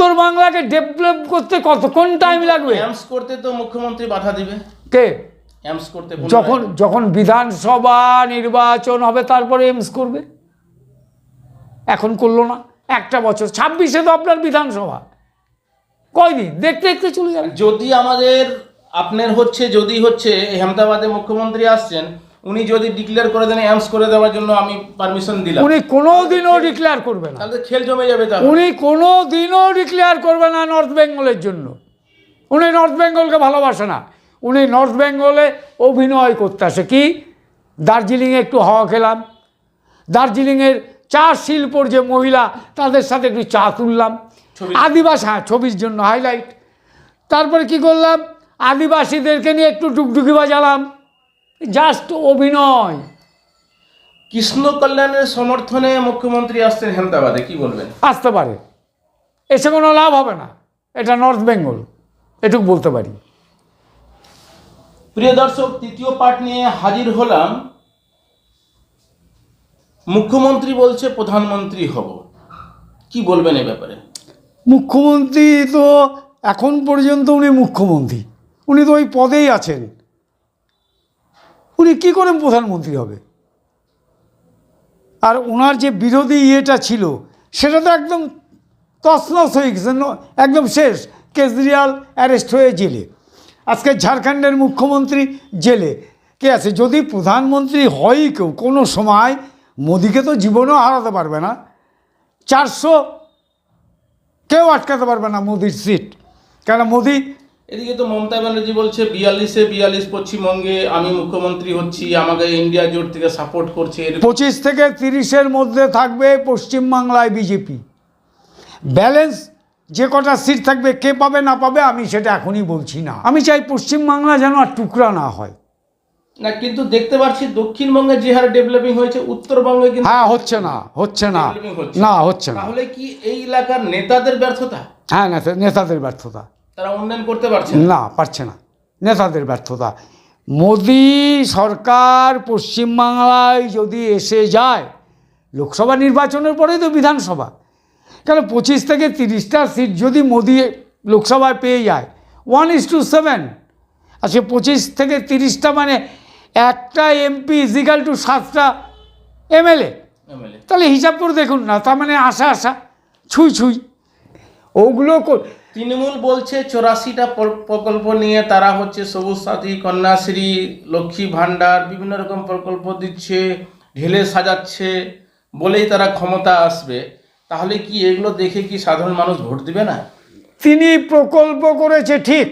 উত্তর বাংলাকে ডেভেলপ করতে কতক্ষণ টাইম লাগবে? অ্যামস করতে তো মুখ্যমন্ত্রী বাধা দিবে। কে? অ্যামস করতে যখন যখন বিধানসভা নির্বাচন হবে তারপরে এমস করবে। এখন করল না। একটা বছর ছাব্বিশে তো আপনার বিধানসভা। কয়দিন? দেখতে দেখতে চলে যাবে। যদি আমাদের আপনার হচ্ছে যদি হচ্ছে হেমদাবাদে মুখ্যমন্ত্রী আসছেন উনি যদি ডিক্লেয়ার করে দেন অ্যামস করে দেওয়ার জন্য আমি পারমিশন দিলাম। উনি কোনো দিনও ডিক্লেয়ার করবে না। তাহলে খেল জমে যাবে তাহলে। উনি কোনো দিনও ডিক্লেয়ার করবে না নর্থ বেঙ্গলের জন্য। উনি নর্থ বেঙ্গলকে ভালোবাসে না। উনি নর্থ বেঙ্গলে অভিনয় করতে আসে। কি? দার্জিলিংয়ে একটু হাওয়া খেলাম। দার্জিলিংয়ের চা শিল্পর যে মহিলা তাদের সাথে একটু চা তুললাম। আদিবাসী হ্যাঁ ছবির জন্য হাইলাইট তারপরে কি করলাম? আদিবাসীদেরকে নিয়ে একটু টুকটুকি বাজালাম। জাস্ট অভিনয়। কৃষ্ণ কল্যাণের সমর্থনে মুখ্যমন্ত্রী আসছেন হেমদাবাদে কি বলবেন? আসতে পারে। এসে কোনো লাভ হবে না। এটা নর্থ বেঙ্গল এটুকু বলতে পারি। প্রিয় দর্শক তৃতীয় পার্ট নিয়ে হাজির হলাম। মুখ্যমন্ত্রী বলছে প্রধানমন্ত্রী হব। কি বলবেন এ ব্যাপারে? মুখ্যমন্ত্রী তো এখন পর্যন্ত উনি মুখ্যমন্ত্রী। উনি তো ওই পদেই আছেন। উনি কি করে প্রধানমন্ত্রী হবে? আর ওনার যে বিরোধী ইয়েটা ছিল, সেটা তো একদম তছনছ হয়ে গেছে একদম শেষ। কেজরিওয়াল অ্যারেস্ট হয়ে জেলে। আজকে ঝাড়খণ্ডের মুখ্যমন্ত্রী জেলে। কে আছে? যদি প্রধানমন্ত্রী হয় কেউ, কোনো সময় মোদিকে তো জীবনেও হারাতে পারবে না। চারশো কেউ আটকাতে পারবে না মোদির সিট। কেন? মোদি এদিকে তো মমতা ব্যানার্জি বলছে বিয়াল্লিশে বিয়াল্লিশ পশ্চিমবঙ্গে আমি মুখ্যমন্ত্রী হচ্ছি আমাকে ইন্ডিয়া জোট থেকে সাপোর্ট করছে পঁচিশ থেকে তিরিশের মধ্যে থাকবে পশ্চিমবাংলায় বিজেপি। ব্যালেন্স যে কটা সিট থাকবে কে পাবে না পাবে আমি সেটা এখনই বলছি না। আমি চাই পশ্চিমবাংলা যেন আর টুকরা না হয়। না কিন্তু দেখতে পাচ্ছি দক্ষিণবঙ্গে যে হারে ডেভেলপিং হয়েছে উত্তরবঙ্গে কিন্তু হ্যাঁ হচ্ছে না হচ্ছে না। হচ্ছে। না হচ্ছে না। তাহলে কি এই এলাকার নেতাদের ব্যর্থতা? হ্যাঁ নেতা- নেতাদের ব্যর্থতা। তারা উন্নয়ন করতে পারছে না। পারছে না। নেতাদের ব্যর্থতা। মোদি সরকার পশ্চিমবাংলায় যদি এসে যায় লোকসভা নির্বাচনের পরেই তো বিধানসভা। কেন পঁচিশ থেকে তিরিশটা সিট যদি মোদি লোকসভায় পেয়ে যায় ওয়ান ইস টু সেভেন আর আচ্ছা পঁচিশ থেকে তিরিশটা মানে একটা এমপি ইজিক্যাল টু সাতটা এমএলএ তাহলে হিসাব করে দেখুন না তার মানে আশা আশা ছুঁই ছুঁই। ওগুলো তৃণমূল বলছে চৌরাশিটা প্রকল্প নিয়ে তারা হচ্ছে সবুজ সাথী, কন্যাশ্রী, লক্ষ্মী ভাণ্ডার, বিভিন্ন রকম প্রকল্প দিচ্ছে, ঢেলে সাজাচ্ছে বলেই তারা ক্ষমতা আসবে। তাহলে কি এগুলো দেখে কি সাধারণ মানুষ ভোট দিবে না? তিনি প্রকল্প করেছে ঠিক,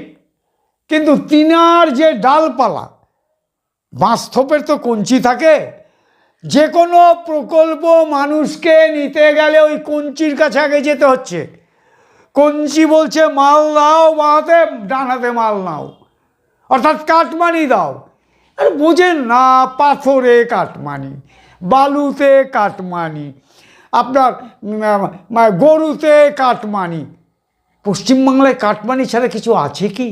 কিন্তু তিনার যে ডালপালা, বাস্তবের তো কঞ্চি থাকে। যে কোনো প্রকল্প মানুষকে নিতে গেলে ওই কঞ্চির কাছে আগে যেতে হচ্ছে। কঞ্চি বলছে, মাল দাও বাঁতে ডানাতে মাল নাও। অর্থাৎ কাটমানি দাও। আর বোঝেন না, পাথরে কাটমানি, বালুতে কাটমানি, আপনার গরুতে কাটমানি। পশ্চিমবাংলায় কাটমানি ছাড়া কিছু আছে কি?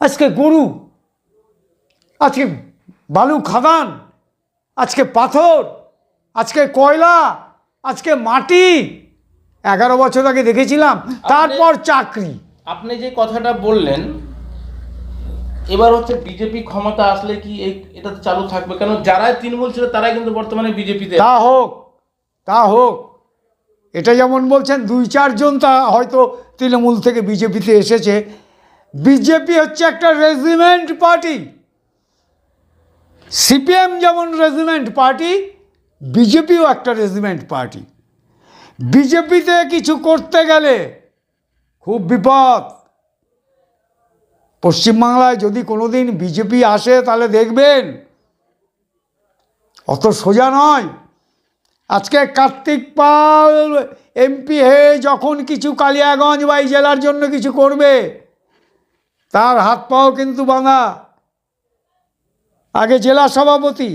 আজকে গরু, আজকে বালু খাদান, আজকে পাথর, আজকে কয়লা, আজকে মাটি। এগারো বছর আগে দেখেছিলাম তারপর চাকরি। আপনি যে কথাটা বললেন এবার হচ্ছে বিজেপি ক্ষমতা আসলে কি এই এটা চালু থাকবে? কেন যারা তৃণমূল ছিল তারাই কিন্তু বর্তমানে বিজেপিতে তা হোক তা হোক। এটা যেমন বলছেন দুই চারজন তা হয়তো তৃণমূল থেকে বিজেপিতে এসেছে। বিজেপি হচ্ছে একটা রেজিমেন্ট পার্টি। সিপিএম যেমন রেজিমেন্ট পার্টি বিজেপিও একটা রেজিমেন্ট পার্টি। বিজেপিতে কিছু করতে গেলে খুব বিপদ। পশ্চিমবাংলায় যদি কোনোদিন বিজেপি আসে, তাহলে দেখবেন অত সোজা নয়। আজকে কার্তিক পাল, এমপি হয়ে যখন কিছু কালিয়াগঞ্জ বা এই জেলার জন্য কিছু করবে, তার হাত পাও কিন্তু বাঁধা আগে জেলা সভাপতি,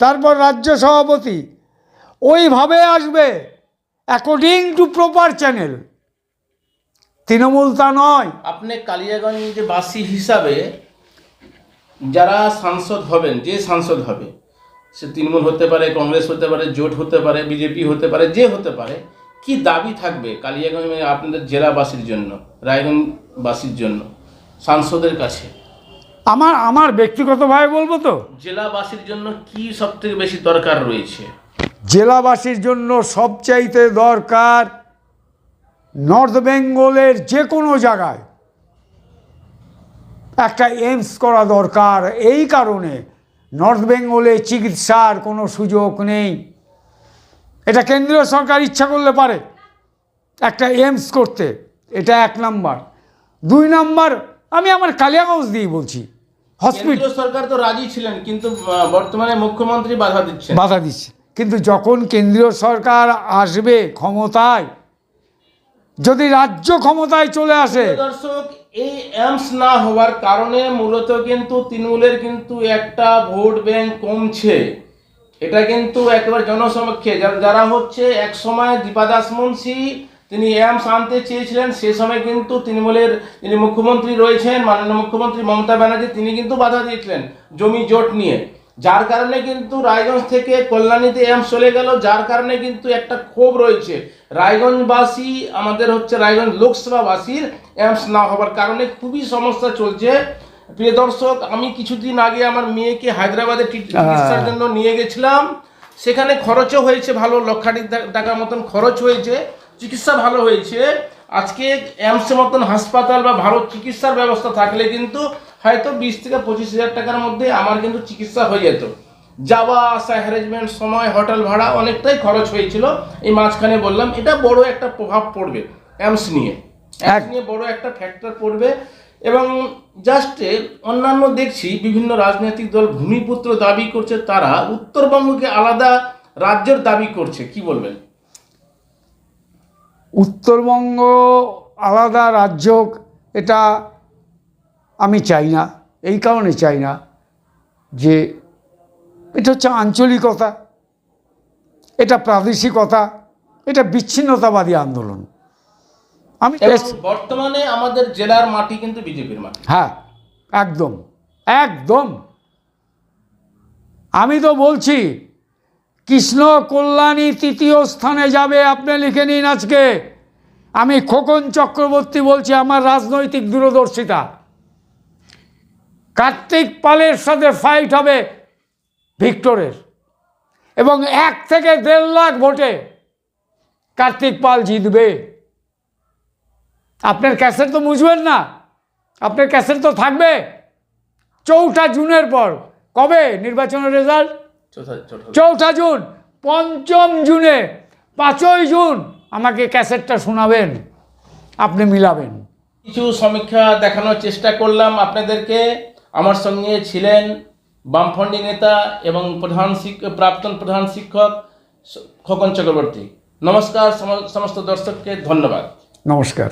তারপর রাজ্য সভাপতি, ওইভাবে আসবে। According to proper channel Trinamool তা নয়। আপনি কালিয়াগঞ্জ বাসী হিসাবে যারা সাংসদ হবেন যে সাংসদ হবে সে তৃণমূল হতে পারে কংগ্রেস হতে পারে জোট হতে পারে বিজেপি হতে পারে যে হতে পারে কি দাবি থাকবে কালিয়াগঞ্জে আপনাদের জেলাবাসীর জন্য রায়গঞ্জবাসীর জন্য সাংসদের কাছে? আমার আমার ব্যক্তিগতভাবে বলব তো। জেলাবাসীর জন্য কি সব থেকে বেশি দরকার রয়েছে? জেলাবাসীর জন্য সবচাইতে দরকার নর্থ বেঙ্গলের যে কোনো জায়গায় একটা এইমস করা দরকার। এই কারণে নর্থ বেঙ্গলে চিকিৎসার কোনো সুযোগ নেই। এটা কেন্দ্রীয় সরকার ইচ্ছা করলে পারে একটা এইমস করতে। এটা এক নাম্বার। দুই নাম্বার আমি আমার কালিয়াগঞ্জ দিয়ে বলছি হসপিটাল সরকার তো রাজি ছিলেন কিন্তু বর্তমানে মুখ্যমন্ত্রী বাধা দিচ্ছেন। বাধা দিচ্ছে। কিন্তু যখন কেন্দ্রীয় সরকার আসবে ক্ষমতায়, যদি রাজ্য ক্ষমতায় চলে আসে দর্শক, এই এমস না হওয়ার কারণে মূলত কিন্তু তৃণমূলের কিন্তু একটা ভোট ব্যাংক কমছে। এটা কিন্তু একেবারে জনসমক্ষে। যারা হচ্ছে এক সময় দীপাদাস মুন্সি, তিনি এমস আনতে চেয়েছিলেন, সে সময় কিন্তু তৃণমূলের যিনি মুখ্যমন্ত্রী রয়েছেন, মাননীয় মুখ্যমন্ত্রী মমতা ব্যানার্জি, তিনি কিন্তু বাধা দিয়েছিলেন জমি জোট নিয়ে। যার কারণে কিন্তু রায়গঞ্জ থেকে কল্যাণীতে এমস চলে গেল যার কারণে কিন্তু একটা ক্ষোভ রয়েছে। রায়গঞ্জবাসী আমাদের হচ্ছে রায়গঞ্জ লোকসভাবাসীর এমস না হওয়ার কারণে খুবই সমস্যা চলছে। প্রিয় দর্শক আমি কিছুদিন আগে আমার মেয়েকে হায়দ্রাবাদে চিকিৎসার জন্য নিয়ে গেছিলাম। সেখানে খরচও হয়েছে ভালো লক্ষাধিক টাকার মতন খরচ হয়েছে চিকিৎসা ভালো হয়েছে। আজকে এমসের মতন হাসপাতাল বা ভালো চিকিৎসার ব্যবস্থা থাকলে কিন্তু হয়তো বিশ থেকে পঁচিশ হাজার টাকার মধ্যে আমার কিন্তু চিকিৎসা হয়ে যেত। যাওয়া আসা হ্যারেজমেন্ট সময় হোটেল ভাড়া অনেকটাই খরচ হয়েছিল। এই মাঝখানে বললাম এটা বড় একটা প্রভাব পড়বে অ্যামস নিয়ে। অ্যামস নিয়ে বড় একটা ফ্যাক্টর পড়বে এবং জাস্ট অন্যান্য দেখছি বিভিন্ন রাজনৈতিক দল ভূমিপুত্র দাবি করছে তারা উত্তরবঙ্গকে আলাদা রাজ্যের দাবি করছে। কি বলবেন? উত্তরবঙ্গ আলাদা রাজ্য এটা আমি চাই না এই কারণে চাই না যে এটা হচ্ছে আঞ্চলিকতা এটা প্রাদেশিকতা এটা বিচ্ছিন্নতাবাদী আন্দোলন। আমি বর্তমানে আমাদের জেলার মাটি কিন্তু বিজেপির মাটি। হ্যাঁ একদম একদম। আমি তো বলছি কৃষ্ণ কল্যাণী তৃতীয় স্থানে যাবে আপনি লিখে নিন আজকে। আমি খোকন চক্রবর্তী বলছি আমার রাজনৈতিক দূরদর্শিতা। কার্তিক পালের সাথে ফাইট হবে ভিক্টরের। এবং এক থেকে দেড় লাখ ভোটে কার্তিক পাল জিতবে। আপনার ক্যাসেট তো বুঝবেন না আপনার ক্যাসেট তো থাকবে। চৌঠা জুনের পর কবে নির্বাচনের রেজাল্ট চৌঠা- জুন পঞ্চম জুনে পাঁচই জুন আমাকে ক্যাসেটটা শোনাবেন আপনি মিলাবেন। কিছু সমীক্ষা দেখানোর চেষ্টা করলাম আপনাদেরকে। আমার সঙ্গে ছিলেন বামফন্ডি নেতা এবং প্রধান শিক্ষক প্রাক্তন প্রধান শিক্ষক খোকন চক্রবর্তী। নমস্কার, সম- সমস্ত দর্শককে ধন্যবাদ। নমস্কার।